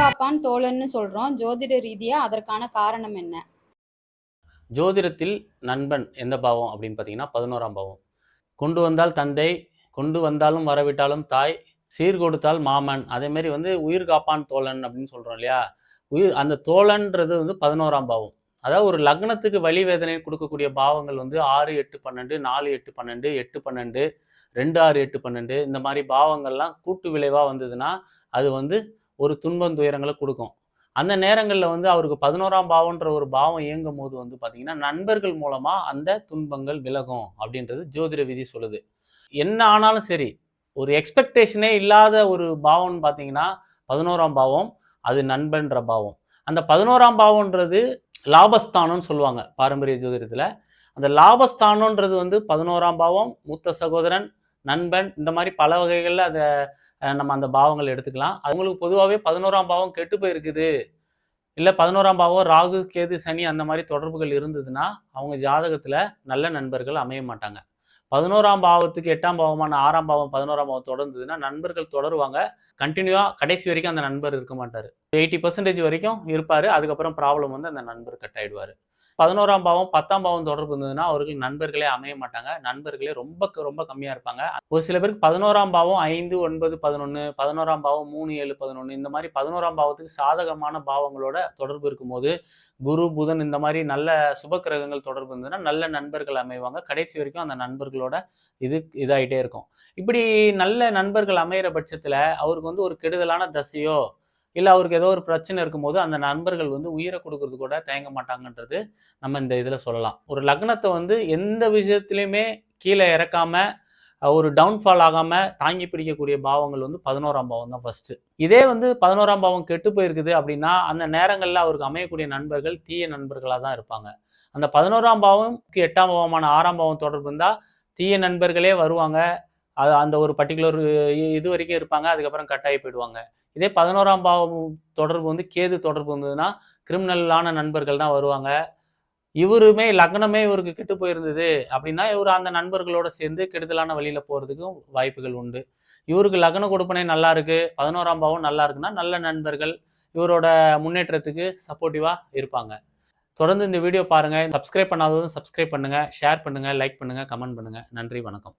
காப்பான் தோழன்னு சொல்றோம். ஜோதிட ரீதியா அதற்கான காரணம் என்ன? ஜோதிடத்தில் நண்பன் எந்த பாவம் அப்படின்னு பார்த்தீங்கன்னா பதினோராம் பாவம். கொண்டு வந்தால் தந்தை கொண்டு வந்தாலும் வரவிட்டாலும் தாய் சீர் கொடுத்தால் மாமன். அதே மாதிரி வந்து உயிர் காப்பான் தோழன் அப்படின்னு சொல்றோம் இல்லையா? உயிர் அந்த தோழன்றது வந்து பதினோராம் பாவம். அதாவது ஒரு லக்னத்துக்கு வழி வேதனை கொடுக்கக்கூடிய பாவங்கள் வந்து ஆறு எட்டு பன்னெண்டு நாலு எட்டு பன்னெண்டு எட்டு பன்னெண்டு ரெண்டு ஆறு எட்டு பன்னெண்டு இந்த மாதிரி பாவங்கள்லாம் கூட்டு விளைவாக வந்ததுன்னா அது வந்து ஒரு துன்பம் துயரங்களை கொடுக்கும். அந்த நேரங்களில் வந்து அவருக்கு பதினோராம் பாவம்ன்ற ஒரு பாவம் இயங்கும் போது வந்து பார்த்தீங்கன்னா நண்பர்கள் மூலமாக அந்த துன்பங்கள் விலகும் அப்படின்றது ஜோதிட விதி சொல்லுது. என்ன ஆனாலும் சரி ஒரு எக்ஸ்பெக்டேஷனே இல்லாத ஒரு பாவம்னு பார்த்தீங்கன்னா பதினோராம் பாவம் அது நண்பன்ற பாவம். அந்த பதினோராம் பாவம்ன்றது லாபஸ்தானம்னு சொல்லுவாங்க பாரம்பரிய ஜோதிடத்தில். அந்த லாபஸ்தானம்ன்றது வந்து பதினோராம் பாவம் மூத்த சகோதரன் நண்பன் இந்த மாதிரி பல வகைகளில் அதை நம்ம அந்த பாவங்கள் எடுத்துக்கலாம். அவங்களுக்கு பொதுவாகவே பதினோராம் பாவம் கெட்டு போயிருக்குது. இல்லை பதினோராம் பாவம் ராகு கேது சனி அந்த மாதிரி தொடர்புகள் இருந்ததுன்னா அவங்க ஜாதகத்தில் நல்ல நண்பர்கள் அமைய மாட்டாங்க. பதினோராம் பாவத்துக்கு எட்டாம் பாவமான ஆறாம் பாவம் பதினோராம் பாவம் தொடர்ந்ததுன்னா நண்பர்கள் தொடருவாங்க. கண்டினியூவாக கடைசி வரைக்கும் அந்த நண்பர் இருக்க மாட்டார். எயிட்டி பர்சன்டேஜ் வரைக்கும் இருப்பார். அதுக்கப்புறம் ப்ராப்ளம் வந்து அந்த நண்பர் கட் ஆகிடுவார் பதினோராம் பாவம் பத்தாம் பாவம் தொடர்பு இருந்ததுன்னா அவர்கள் நண்பர்களே அமைய மாட்டாங்க. நண்பர்களே ரொம்ப ரொம்ப கம்மியாக இருப்பாங்க. ஒரு சில பேருக்கு பதினோராம் பாவம் ஐந்து ஒன்பது பதினொன்று பதினோராம் பாவம் மூணு ஏழு பதினொன்று இந்த மாதிரி பதினோராம் பாவத்துக்கு சாதகமான பாவங்களோட தொடர்பு இருக்கும்போது குரு புதன் இந்த மாதிரி நல்ல சுப கிரகங்கள் தொடர்பு இருந்ததுன்னா நல்ல நண்பர்கள் அமைவாங்க. கடைசி வரைக்கும் அந்த நண்பர்களோட இது இதாகிட்டே இருக்கும். இப்படி நல்ல நண்பர்கள் அமையிற பட்சத்தில் அவருக்கு வந்து ஒரு கெடுதலான தசையோ இல்லை அவருக்கு ஏதோ ஒரு பிரச்சனை இருக்கும்போது அந்த நண்பர்கள் வந்து உயிரை கொடுக்கறது கூட தயங்க மாட்டாங்கன்றது நம்ம இந்த இதில் சொல்லலாம். ஒரு லக்னத்தை வந்து எந்த விஷயத்துலையுமே கீழே இறக்காம ஒரு டவுன்ஃபால் ஆகாமல் தாங்கி பிடிக்கக்கூடிய பாவங்கள் வந்து பதினோராம் பாவம் தான் ஃபஸ்ட்டு இதே வந்து பதினோராம் பாவம் கெட்டு போயிருக்குது அப்படின்னா அந்த நேரங்களில் அவருக்கு அமையக்கூடிய நண்பர்கள் தீய நண்பர்களாக தான் இருப்பாங்க. அந்த பதினோராம் பாவம்க்கு எட்டாம் பாவமான ஆறாம் பாவம் தொடர்பு இருந்தால் தீய நண்பர்களே வருவாங்க. அது அந்த ஒரு பர்டிகுலர் இது வரைக்கும் இருப்பாங்க. அதுக்கப்புறம் கட்டாயி போயிடுவாங்க. இதே பதினோராம் பாவம் தொடர்பு வந்து கேது தொடர்பு வந்ததுன்னா கிரிமினலான நண்பர்கள் தான் வருவாங்க. இவருமே லக்னமே இவருக்கு கெட்டு போயிருந்தது அப்படின்னா இவர் அந்த நண்பர்களோட சேர்ந்து கெடுதலான வழியில போறதுக்கும் வாய்ப்புகள் உண்டு. இவருக்கு லக்ன கொடுப்பனே நல்லா இருக்கு. பதினோராம் பாவம் நல்லா இருக்குன்னா நல்ல நண்பர்கள் இவரோட முன்னேற்றத்துக்கு சப்போர்ட்டிவா இருப்பாங்க. தொடர்ந்து இந்த வீடியோ பாருங்க. சப்ஸ்கிரைப் பண்ணாததும் சப்ஸ்கிரைப் பண்ணுங்க. ஷேர் பண்ணுங்க லைக் பண்ணுங்க கமெண்ட் பண்ணுங்க. நன்றி வணக்கம்.